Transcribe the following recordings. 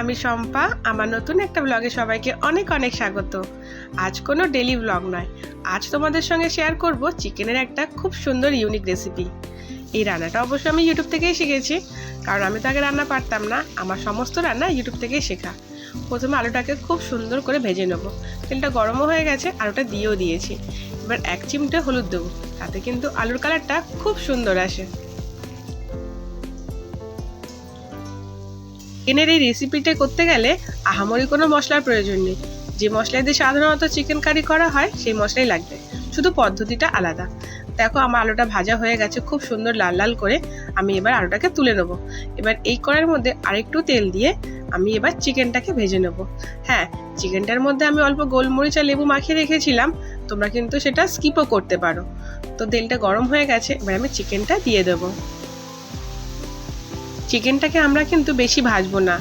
আমি শম্পা। আমার নতুন একটা ব্লগে সবাইকে অনেক অনেক স্বাগত। আজ কোনো ডেলি ব্লগ নয়। আজ তোমাদের সঙ্গে শেয়ার করব চিকেনের একটা খুব সুন্দর ইউনিক রেসিপি এই রান্নাটা অবশ্য আমি ইউটিউব থেকেই শিখেছি। কারণ আমি তো আগে রান্না পারতাম না। আমার সমস্ত রান্না ইউটিউব থেকেই শেখা। প্রথমে আলুটাকে খুব সুন্দর করে ভেজে নেব। তেলটা গরমও হয়ে গেছে আলুটা দিয়েও দিয়েছি। এবার এক চিমটে হলুদ দেবো। তাতে কিন্তু আলুর কালারটা খুব সুন্দর আসে। চিকেনের এই রেসিপিটা করতে গেলে আহামরি কোনো মশলার প্রয়োজন নেই। যে মশলা দিয়ে সাধারণত চিকেন কারি করা হয়, সেই মশলাই লাগবে। শুধু পদ্ধতিটা আলাদা। দেখো, আমার আলুটা ভাজা হয়ে গেছে, খুব সুন্দর লাল লাল করে আমি এবার আলুটাকে তুলে নেব। এবার এই কড়াইয়ের মধ্যে আরেকটু তেল দিয়ে আমি এবার চিকেনটাকে ভেজে নেব। হ্যাঁ চিকেনটার মধ্যে আমি অল্প গোলমরিচ আর লেবু মাখিয়ে রেখেছিলাম, তোমরা কিন্তু সেটা স্কিপও করতে পারো। তো তেলটা গরম হয়ে গেছে, এবার আমি চিকেনটা দিয়ে দেবো। চিকেনটাকে আমরা কিন্তু বেশি ভাজবো না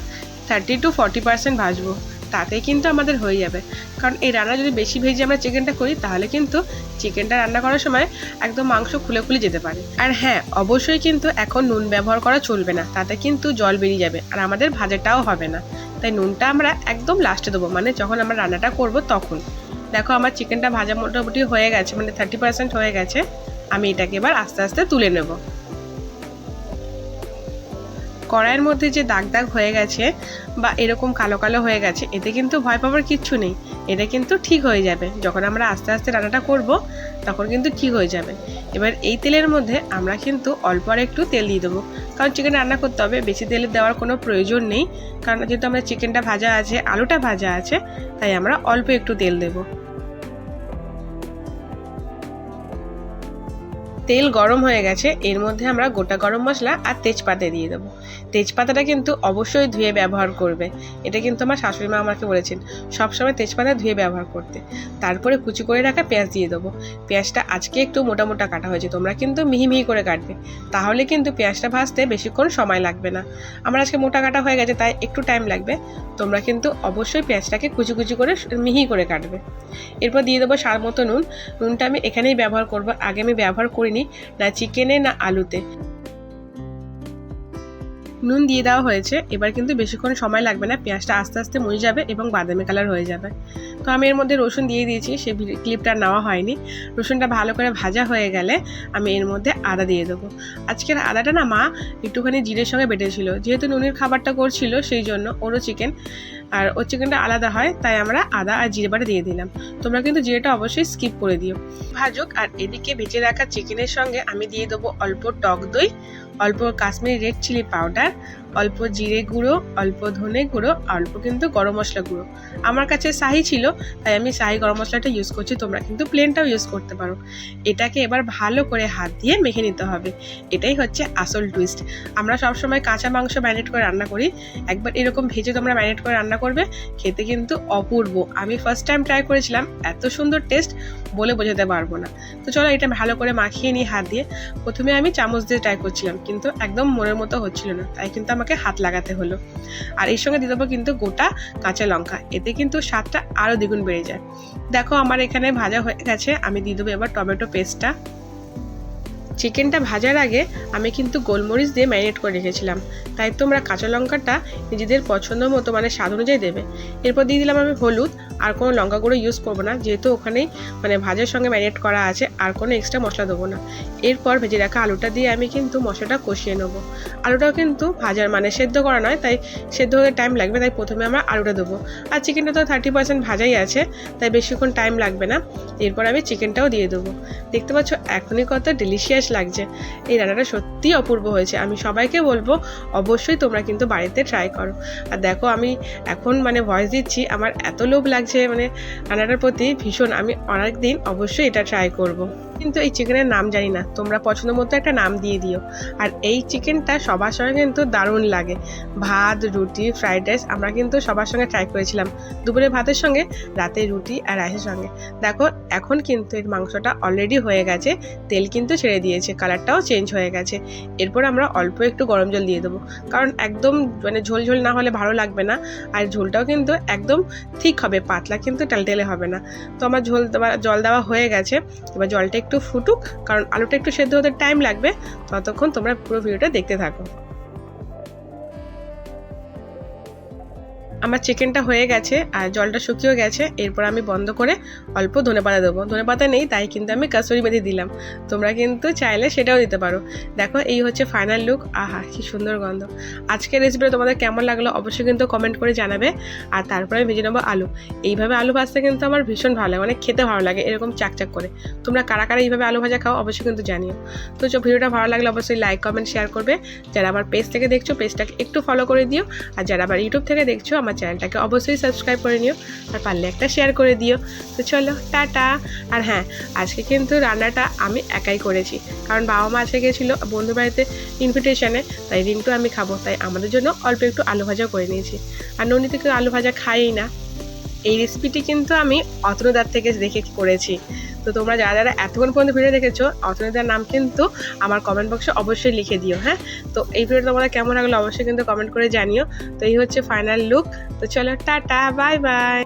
থার্টি টু ফর্টি পার্সেন্ট ভাজবো তাতেই কিন্তু আমাদের হয়ে যাবে। কারণ এই রান্না যদি বেশি ভেজে আমরা চিকেনটা করি, তাহলে কিন্তু চিকেনটা রান্না করার সময় একদম মাংস খুলে খুলে যেতে পারে। আর হ্যাঁ অবশ্যই কিন্তু এখন নুন ব্যবহার করা চলবে না, তাতে কিন্তু জল বেরিয়ে যাবে, আর আমাদের ভাজাটাও হবে না। তাই নুনটা আমরা একদম লাস্টে দেবো মানে যখন আমরা রান্নাটা করব তখন। দেখো আমার চিকেনটা ভাজা মোটামুটি হয়ে গেছে মানে থার্টি পার্সেন্ট হয়ে গেছে, আমি এটাকে এবার আস্তে আস্তে তুলে নেব। কড়াইয়ের মধ্যে যে দাগ দাগ হয়ে গেছে বা এরকম কালো কালো হয়ে গেছে, এতে কিন্তু ভয় পাওয়ার কিচ্ছু নেই। এটা কিন্তু ঠিক হয়ে যাবে। যখন আমরা আস্তে আস্তে রান্নাটা করব, তখন কিন্তু ঠিক হয়ে যাবে। এবার এই তেলের মধ্যে আমরা কিন্তু অল্প আর একটু তেল দিয়ে দেবো। কারণ চিকেন রান্না করতে হবে, বেশি তেল দেওয়ার কোনো প্রয়োজন নেই। কারণ যেহেতু আমরা চিকেনটা ভাজা আছে, আলুটা ভাজা আছে, তাই আমরা অল্প একটু তেল দেবো। তেল গরম হয়ে গেছে, এর মধ্যে আমরা গোটা গরম মশলা আর তেজপাতা দিয়ে দেবো। তেজপাতাটা কিন্তু অবশ্যই ধুয়ে ব্যবহার করবে। এটা কিন্তু আমার শাশুড়ি মা আমাকে বলেছেন, সবসময় তেজপাতা ধুয়ে ব্যবহার করতে। তারপরে কুচি করে রাখা পেঁয়াজ দিয়ে দেবো। পেঁয়াজটা আজকে একটু মোটা মোটা কাটা হয়েছে, তোমরা কিন্তু মিহি মিহি করে কাটবে। তাহলে কিন্তু পেঁয়াজটা ভাজতে বেশিক্ষণ সময় লাগবে না। আমার আজকে মোটা কাটা হয়ে গেছে, তাই একটু টাইম লাগবে। তোমরা কিন্তু অবশ্যই পেঁয়াজটাকে কুচি কুচি করে মিহি করে কাটবে। এরপর দিয়ে দেবো স্বাদ মতো নুন। নুনটা আমি এখানেই ব্যবহার করব। আগে আমি ব্যবহার করিনি না চিকেনে, না আলুতে। নুন দিয়ে দেওয়া হয়েছে, এবার কিন্তু বেশিক্ষণ সময় লাগবে না, পেঁয়াজটা আস্তে আস্তে মরে যাবে এবং বাদামি কালার হয়ে যাবে। তো আমি এর মধ্যে রসুন দিয়ে দিয়েছি, সে ক্লিপটা নেওয়া হয়নি। রসুনটা ভালো করে ভাজা হয়ে গেলে আমি এর মধ্যে আদা দিয়ে দেবো। আজকের আদাটা না মা একটুখানি জিরের সঙ্গে বেটেছিল, যেহেতু নুনের খাবারটা করছিল, সেই জন্য ওরও চিকেন আর ওর চিকেনটা আলাদা হয়, তাই আমরা আদা আর জিরে বাটা দিয়ে দিলাম। তোমরা কিন্তু জিরেটা অবশ্যই স্কিপ করে দিও। ভাজুক, আর এদিকে ভেজে রাখা চিকেনের সঙ্গে আমি দিয়ে দেবো অল্প টক দই, অল্প কাশ্মীরি রেড চিলি পাউডার অল্প জিরে গুঁড়ো, অল্প ধনে গুঁড়ো, অল্প কিন্তু গরম মশলা গুঁড়ো। আমার কাছে শাহি ছিল, তাই আমি শাহি গরম মশলাটা ইউজ করছি, তোমরা কিন্তু প্লেনটাও ইউজ করতে পারো। এটাকে এবার ভালো করে হাত দিয়ে মেখে নিতে হবে। এটাই হচ্ছে আসল টুইস্ট আমরা সবসময় কাঁচা মাংস ম্যারিনেট করে রান্না করি। একবার এরকম ভেজে তোমরা ম্যারিনেট করে রান্না করবে, খেতে কিন্তু অপূর্ব। আমি ফার্স্ট টাইম ট্রাই করেছিলাম, এত সুন্দর টেস্ট বলে বোঝাতে পারব না। তো চলো এটা ভালো করে মাখিয়ে নিই হাত দিয়ে। প্রথমে আমি চামচ দিয়ে ট্রাই করছিলাম, কিন্তু একদম মনের মতো হচ্ছিল না, তাই কিন্তু আমাকে হাত লাগাতে হলো। আর এর সঙ্গে দিয়ে দেবো কিন্তু গোটা কাঁচা লঙ্কা, এতে কিন্তু স্বাদটা আরও দ্বিগুণ বেড়ে যায়। দেখো আমার এখানে ভাজা হয়ে গেছে, আমি দিয়ে দেবো এবার টমেটো পেস্টটা চিকেনটা ভাজার আগে আমি কিন্তু গোলমরিচ দিয়ে ম্যারিনেট করে রেখেছিলাম, তাই তোমরা কাঁচা লঙ্কাটা নিজেদের পছন্দ মতো মানে স্বাদ অনুযায়ী দেবে। এরপর দিয়ে দিলাম আমি হলুদ আর কোনো লঙ্কা গুঁড়ো ইউজ করব না। যেহেতু ওখানেই মানে ভাজার সঙ্গে ম্যারিনেট করা আছে, আর কোনো এক্সট্রা মশলা দেবো না। এরপর ভেজে রাখা আলুটা দিয়ে আমি কিন্তু মশলাটা কষিয়ে নেব। আলুটাও কিন্তু ভাজার মানে সেদ্ধ করা নয়, তাই সেদ্ধ হতে টাইম লাগবে, তাই প্রথমে আমরা আলুটা দেবো। আর চিকেনটা তো থার্টি পার্সেন্ট ভাজাই আছে, তাই বেশিক্ষণ টাইম লাগবে না। এরপর আমি চিকেনটাও দিয়ে দেবো। দেখতে পাচ্ছ, এখনই কত ডেলিশিয়াস লাগছে। এই রান্নাটা সত্যিই অপূর্ব হয়েছে। আমি সবাইকে বলব, অবশ্যই তোমরা কিন্তু বাড়িতে ট্রাই করো। আর দেখো, আমি এখন মানে ভয়েস দিচ্ছি, আমার এত লোভ লাগছে মানে রান্নাটার প্রতি ভীষণ আমি অনেকদিন অবশ্যই এটা ট্রাই করব। কিন্তু এই চিকেনের নাম জানি না। তোমরা পছন্দ মতো একটা নাম দিয়ে দিও। আর এই চিকেনটা সবার সঙ্গে কিন্তু দারুণ লাগে। ভাত, রুটি ফ্রাইড রাইস আমরা কিন্তু সবার সঙ্গে ট্রাই করেছিলাম। দুপুরে ভাতের সঙ্গে, রাতে রুটি আর রাইসের সঙ্গে। দেখো, এখন কিন্তু এর মাংসটা অলরেডি হয়ে গেছে। তেল কিন্তু ছেড়ে দিয়েছে। কালারটাও চেঞ্জ হয়ে গেছে। এরপর আমরা অল্প একটু গরম জল দিয়ে দেবো। কারণ একদম মানে ঝোল ঝোল না হলে ভালো লাগবে না। আর ঝোলটাও কিন্তু একদম ঠিক হবে। পাতলা কিন্তু টেলটেলে হবে না। তো আমার ঝোল দেওয়া জল দেওয়া হয়ে গেছে। এবার জলটা একটু ফুটুক, কারণ আলুটা একটু সেদ্ধ হতে টাইম লাগবে। ততক্ষণ তোমরা পুরো ভিডিওটা দেখতে থাকো। আমার চিকেনটা হয়ে গেছে আর জলটা শুকিয়েও গেছে, এরপর আমি বন্ধ করে অল্প ধনেপাতা দেবো। ধনেপাতা নেই, তাই কিন্তু আমি কাসুরি মেথি দিলাম। তোমরা কিন্তু চাইলে সেটাও দিতে পারো। দেখো, এই হচ্ছে ফাইনাল লুক আহা, কি সুন্দর গন্ধ। আজকের রেসিপিটা তোমাদের কেমন লাগল অবশ্যই কিন্তু কমেন্ট করে জানাবে। আর তারপরে আমি ভেজে নেব আলু। এইভাবে আলু ভাজতে কিন্তু আমার ভীষণ ভালো লাগে মানে খেতে ভালো লাগে এরকম চাকচাক করে। তোমরা কারা কারা এইভাবে আলু ভাজা খাও অবশ্যই কিন্তু জানিও। তো চো, ভিডিওটা ভালো লাগলে অবশ্যই লাইক কমেন্ট শেয়ার করবে। যারা আমার পেজ থেকে দেখছ পেজটাকে একটু ফলো করে দিও। আর যারা আবার ইউটিউব থেকে দেখছ, আমার চ্যানেলটাকে অবশ্যই সাবস্ক্রাইব করে নিও আর পারলে একটা শেয়ার করে দিও। তো চলো, টাটা। আর হ্যাঁ আজকে কিন্তু রান্নাটা আমি একাই করেছি। কারণ বাবা মা আজকে গেছিল বন্ধু বাড়িতে ইনভিটেশনে তাই রিংটু আমি খাব। তাই আমাদের জন্য অল্প একটু আলু ভাজা করে নিয়েছি। আর ননিতে কেউ আলু ভাজা খাই না। এই রেসিপিটি কিন্তু আমি অতনুদার থেকে দেখে করেছি। তো তোমরা যারা যারা এতক্ষণ পর্যন্ত ভিডিও দেখেছ অর্থনীতার নাম কিন্তু আমার কমেন্ট বক্সে অবশ্যই লিখে দিও হ্যাঁ? তো এই ভিডিও তোমরা কেমন লাগল অবশ্যই কিন্তু কমেন্ট করে জানিও। তো এই হচ্ছে ফাইনাল লুক তো চলো, টাটা বাই বাই